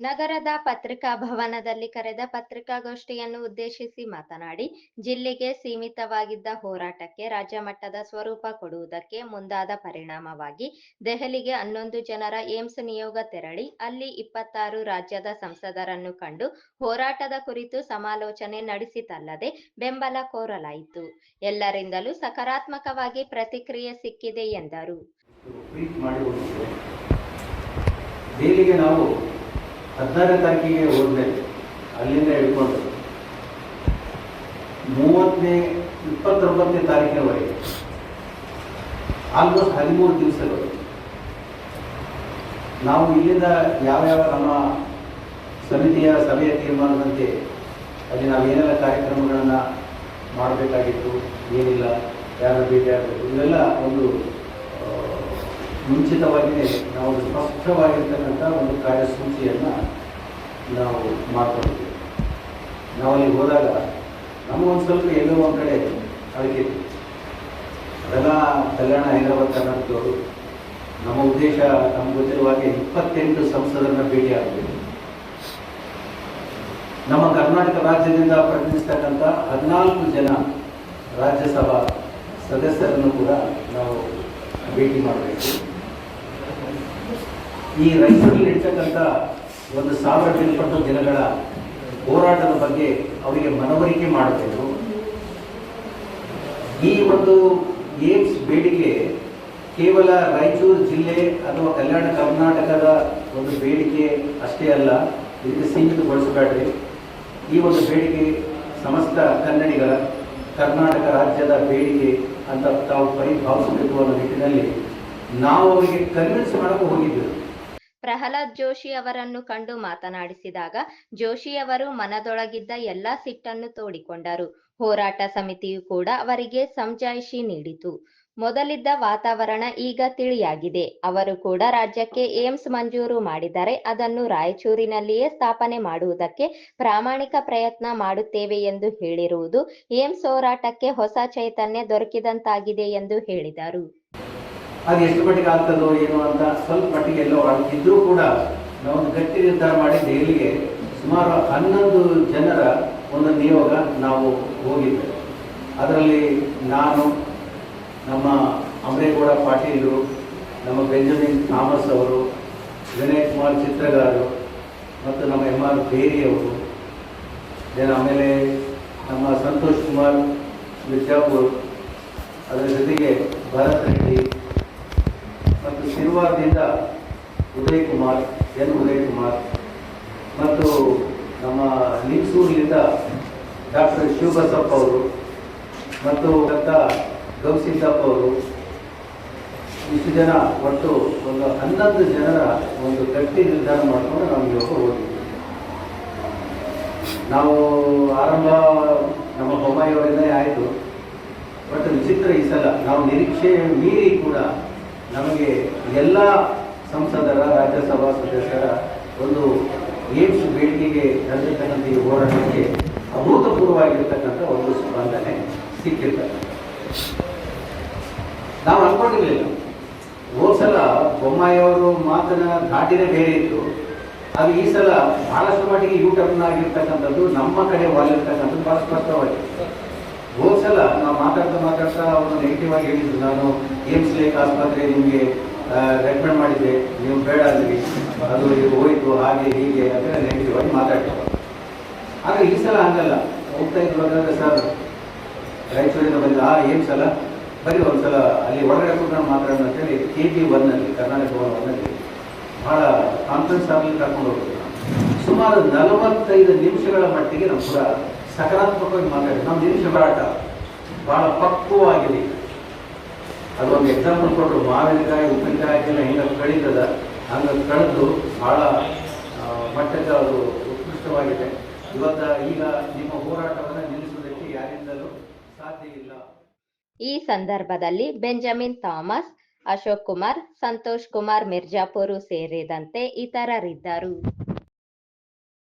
ನಗರದ ಪತ್ರಿಕಾ ಭವನದಲ್ಲಿ ಕರೆದ ಪತ್ರಿಕಾಗೋಷ್ಠಿಯನ್ನು ಉದ್ದೇಶಿಸಿ ಮಾತನಾಡಿ, ಜಿಲ್ಲೆಗೆ ಸೀಮಿತವಾಗಿದ್ದ ಹೋರಾಟಕ್ಕೆ ರಾಜ್ಯ ಮಟ್ಟದ ಸ್ವರೂಪ ಕೊಡುವುದಕ್ಕೆ ಮುಂದಾದ ಪರಿಣಾಮವಾಗಿ ದೆಹಲಿಗೆ ಹನ್ನೊಂದು ಜನರ ಏಮ್ಸ್ ನಿಯೋಗ ತೆರಳಿ, ಅಲ್ಲಿ ಇಪ್ಪತ್ತಾರು ರಾಜ್ಯದ ಸಂಸದರನ್ನು ಕಂಡು ಹೋರಾಟದ ಕುರಿತು ಸಮಾಲೋಚನೆ ನಡೆಸಿತಲ್ಲದೆ ಬೆಂಬಲ ಕೋರಲಾಯಿತು. ಎಲ್ಲರಿಂದಲೂ ಸಕಾರಾತ್ಮಕವಾಗಿ ಪ್ರತಿಕ್ರಿಯೆ ಸಿಕ್ಕಿದೆ ಎಂದರು. ಹದಿನಾರನೇ ತಾರೀಕಿಗೆ ಹೋದ್ಮೇಲೆ ಅಲ್ಲಿಂದ ಹಿಡ್ಕೊಂಡು ಮೂವತ್ತನೇ, ಇಪ್ಪತ್ತೊಂಬತ್ತನೇ ತಾರೀಕಿನವರೆಗೆ ಆಲ್ಮೋಸ್ಟ್ ಹದಿಮೂರು ದಿವಸಗಳು, ನಾವು ಇಲ್ಲಿಂದ ಯಾವ್ಯಾವ ನಮ್ಮ ಸಮಿತಿಯ ಸಭೆಯ ತೀರ್ಮಾನದಂತೆ ಅಲ್ಲಿ ನಾವು ಏನೆಲ್ಲ ಕಾರ್ಯಕ್ರಮಗಳನ್ನು ಮಾಡಬೇಕಾಗಿತ್ತು, ಏನಿಲ್ಲ, ಯಾರು ಭೇಟಿಯಾಗಬೇಕು ಇವೆಲ್ಲ ಒಂದು ಮುಂಚಿತವಾಗಿಯೇ ನಾವು ಸ್ಪಷ್ಟವಾಗಿರ್ತಕ್ಕಂಥ ಒಂದು ಕಾರ್ಯಸೂಚಿಯನ್ನು ನಾವು ಮಾಡ್ಕೊಂಡಿದ್ದೀವಿ. ನಾವು ಅಲ್ಲಿಗೆ ಹೋದಾಗ ನಮಗೊಂದು ಸ್ವಲ್ಪ ಎಲ್ಲೋ ಒಂದು ಕಡೆ ಅದಕ್ಕೆ ಅದೆಲ್ಲ ಕಲ್ಯಾಣ ಹೈದರಾಬಾದ್ ಕರ್ನಾಟಕದವರು ನಮ್ಮ ಉದ್ದೇಶ ನಮ್ಗೆ ಗೊತ್ತಿರುವ ಹಾಗೆ ಇಪ್ಪತ್ತೆಂಟು ಸಂಸದರನ್ನ ಭೇಟಿ ಆಗಬೇಕು. ನಮ್ಮ ಕರ್ನಾಟಕ ರಾಜ್ಯದಿಂದ ಪ್ರತಿನಿಧಿಸ್ತಕ್ಕಂಥ ಹದಿನಾಲ್ಕು ಜನ ರಾಜ್ಯಸಭಾ ಸದಸ್ಯರನ್ನು ಕೂಡ ನಾವು ಭೇಟಿ ಮಾಡಬೇಕು. ಈ ರೈತರಲ್ಲಿ ಇರ್ತಕ್ಕಂಥ ಒಂದು ಸಾವಿರ ಇಪ್ಪತ್ತು ದಿನಗಳ ಹೋರಾಟದ ಬಗ್ಗೆ ಅವರಿಗೆ ಮನವರಿಕೆ ಮಾಡಬೇಕು. ಈ ಒಂದು ಏಮ್ಸ್ ಬೇಡಿಕೆ ಕೇವಲ ರಾಯಚೂರು ಜಿಲ್ಲೆ ಅಥವಾ ಕಲ್ಯಾಣ ಕರ್ನಾಟಕದ ಒಂದು ಬೇಡಿಕೆ ಅಷ್ಟೇ ಅಲ್ಲ, ಇದಕ್ಕೆ ಸೀಮಿತಗೊಳಿಸಬೇಡ್ರಿ. ಈ ಒಂದು ಬೇಡಿಕೆ ಸಮಸ್ತ ಕನ್ನಡಿಗರ, ಕರ್ನಾಟಕ ರಾಜ್ಯದ ಬೇಡಿಕೆ ಅಂತ ತಾವು ಪರಿಭಾವಿಸಬೇಕು ಅನ್ನೋ ನಿಟ್ಟಿನಲ್ಲಿ ನಾವು ಅವರಿಗೆ ಕನ್ವಿನ್ಸ್ ಮಾಡಕ್ಕೆ ಹೋಗಿದ್ದೆವು. ಪ್ರಹ್ಲಾದ್ ಜೋಶಿ ಅವರನ್ನು ಕಂಡು ಮಾತನಾಡಿಸಿದಾಗ ಜೋಶಿಯವರು ಮನದೊಳಗಿದ್ದ ಎಲ್ಲಾ ಸಿಟ್ಟನ್ನು ತೋಡಿಕೊಂಡರು. ಹೋರಾಟ ಸಮಿತಿಯು ಕೂಡ ಅವರಿಗೆ ಸಮಜಾಯಿಷಿ ನೀಡಿತು. ಮೊದಲಿದ್ದ ವಾತಾವರಣ ಈಗ ತಿಳಿಯಾಗಿದೆ. ಅವರು ಕೂಡ ರಾಜ್ಯಕ್ಕೆ ಏಮ್ಸ್ ಮಂಜೂರು ಮಾಡಿದರೆ ಅದನ್ನು ರಾಯಚೂರಿನಲ್ಲಿಯೇ ಸ್ಥಾಪನೆ ಮಾಡುವುದಕ್ಕೆ ಪ್ರಾಮಾಣಿಕ ಪ್ರಯತ್ನ ಮಾಡುತ್ತೇವೆ ಎಂದು ಹೇಳಿರುವುದು ಏಮ್ಸ್ ಹೋರಾಟಕ್ಕೆ ಹೊಸ ಚೈತನ್ಯ ದೊರಕಿದಂತಾಗಿದೆ ಎಂದು ಹೇಳಿದರು. ಅದು ಎಷ್ಟು ಮಟ್ಟಿಗೆ ಆಗ್ತದೋ ಏನೋ ಅಂತ ಸ್ವಲ್ಪ ಮಟ್ಟಿಗೆ ಎಲ್ಲೋ ಇದ್ರೂ ಕೂಡ ನಾವು ಗಟ್ಟಿ ನಿರ್ಧಾರ ಮಾಡಿ ದೆಹಲಿಗೆ ಸುಮಾರು ಹನ್ನೊಂದು ಜನರ ಒಂದು ನಿಯೋಗ ನಾವು ಹೋಗಿದ್ದೆ. ಅದರಲ್ಲಿ ನಾನು, ನಮ್ಮ ಅಮರೇಗೌಡ ಪಾಟೀಲು, ನಮ್ಮ ಬೆಂಜಮಿನ್ ಥಾಮಸ್ ಅವರು, ವಿನಯ್ ಕುಮಾರ್ ಚಿತ್ರಗಾರರು ಮತ್ತು ನಮ್ಮ ಎಂ ಆರ್ ಬೇರಿ ಅವರು, ದೆನ್ ಆಮೇಲೆ ನಮ್ಮ ಸಂತೋಷ್ ಕುಮಾರ್ ಮಿರ್ಜಾಪುರ್ ಅದರ ಜೊತೆಗೆ ಭರತ್ ರೆಡ್ಡಿ ಮತ್ತು ಸಿರುವಾರದಿಂದ ಉದಯ್ ಕುಮಾರ್, ಎನ್ ಉದಯ್ ಕುಮಾರ್ ಮತ್ತು ನಮ್ಮ ಲಿಂಗಸೂರಿನಿಂದ ಡಾಕ್ಟರ್ ಶಿವಬಸಪ್ಪ ಅವರು ಮತ್ತು ಗೌಸಿದ್ದಪ್ಪ ಅವರು ಇಷ್ಟು ಜನ ಒಟ್ಟು ಒಂದು ಹನ್ನೊಂದು ಜನರ ಒಂದು ಗಟ್ಟಿ ನಿರ್ಧಾರ ಮಾಡಿಕೊಂಡು ನಾವು ಯೋಗ ಹೋಗಿದ್ವಿ ನಾವು ಆರಂಭ ನಮ್ಮ ಬೊಮ್ಮಾಯಿಯವರಿಂದ ಆಯಿತು, ಬಟ್ ವಿಚಿತ್ರ ಈ ಸಲ ನಾವು ನಿರೀಕ್ಷೆ ಮೀರಿ ಕೂಡ ನಮಗೆ ಎಲ್ಲ ಸಂಸದರ, ರಾಜ್ಯಸಭಾ ಸದಸ್ಯರ ಒಂದು ಏಮ್ಸ್ ಬೇಡಿಕೆಗೆ ನಡೆದಿರ್ತಕ್ಕಂಥ ಈ ಹೋರಾಟಕ್ಕೆ ಅಭೂತಪೂರ್ವವಾಗಿರ್ತಕ್ಕಂಥ ಒಂದು ಸ್ಪಂದನೆ ಸಿಕ್ಕಿರ್ತಕ್ಕಂಥ ನಾವು ಅನ್ಕೊಂಡಿರಲಿಲ್ಲ. ಹೋದ ಸಲ ಬೊಮ್ಮಾಯಿಯವರು ಮಾತನ ದಾಟಿನೇ ಬೇರೆ ಇತ್ತು. ಅದು ಈ ಸಲ ಬಹಳಷ್ಟು ಮಟ್ಟಿಗೆ ಯೂಟ್ಯೂಬ್ನಾಗಿರ್ತಕ್ಕಂಥದ್ದು ಟರ್ನ್ ಆಗಿರ್ತಕ್ಕಂಥದ್ದು ನಮ್ಮ ಕಡೆ ವಾಲಿರ್ತಕ್ಕಂಥದ್ದು ಬಹಳ ಸ್ಪಷ್ಟವಾಗಿದೆ. ಹೋದ ಸಲ ನಾವು ಮಾತಾಡ್ತಾ ಮಾತಾಡ್ತಾ ಅವರು ನೆಗೆಟಿವ್ ಆಗಿ ಹೇಳಿದ್ರು. ನಾನು ಏಮ್ಸ್ ಲೇಕ್ ಆಸ್ಪತ್ರೆ ನಿಮಗೆ ರೆಕಮೆಂಡ್ ಮಾಡಿದ್ದೆ. ನೀವು ಬೇಡ ಅಂದ್ರಿ. ಅದು ಇದು ಹೋಯ್ತು, ಹಾಗೆ, ಹೀಗೆ ಅಂತ ನೆಗೆಟಿವ್ ಆಗಿ ಮಾತಾಡ್ತಾರೆ ಆದರೆ ಈ ಸಲ ಹಂಗಲ್ಲ. ಹೋಗ್ತಾ ಇದ್ರು ಸರ್ ರಾಯಚೂರಿಂದ ಬಂದ, ಆ ಏಮ್ಸ್ ಅಲ್ಲ ಬರೀ ಒಂದ್ಸಲ ಅಲ್ಲಿ ಒಳಗಡೆ ಕೂಡ ನಾನು ಮಾತಾಡೋಣ ಅಂತೇಳಿ ಕೆ ಜಿ ಒನ್ನಲ್ಲಿ ಕರ್ನಾಟಕ ಒನ್ನಲ್ಲಿ ಬಹಳ ಕಾನ್ಫರೆನ್ಸ್ ಆಗಲಿ ಕರ್ಕೊಂಡು ಹೋಗ್ತಾರೆ ಸುಮಾರು ನಲವತ್ತೈದು ನಿಮಿಷಗಳ ಮಟ್ಟಿಗೆ ನಮ್ಮ ಕೂಡ ಸಕಾರಾತ್ಮಕವಾಗಿ ಮಾತಾಡಿ. ನಮ್ಮ ನಿಮಿಷ ಹೋರಾಟ ಬಹಳ ಪಕ್ವವಾಗಿದೆ. ಅದೊಂದು ಎಕ್ಸಾಂಪಲ್ ಕೊಟ್ಟರು ಮಾವಿನಕಾಯಿ, ಉಪ್ಪಿನಕಾಯಿ ಹೆಂಗ ಕಳೀತದ, ಹಂಗೆ ಕಳೆದು ಬಹಳ ಮಟ್ಟಕ್ಕೆ ಅದು ಉತ್ಕೃಷ್ಟವಾಗಿದೆ. ಇವತ್ತ ಈಗ ನಿಮ್ಮ ಹೋರಾಟವನ್ನು ನಿಲ್ಲಿಸುವುದಕ್ಕೆ ಯಾರಿಂದಲೂ ಸಾಧ್ಯ ಇಲ್ಲ. ಈ ಸಂದರ್ಭದಲ್ಲಿ ಬೆಂಜಮಿನ್ ಥಾಮಸ್, ಅಶೋಕ್ ಕುಮಾರ್, ಸಂತೋಷ್ ಕುಮಾರ್, ಮಿರ್ಜಾಪುರು ಸೇರಿದಂತೆ ಇತರರಿದ್ದರು.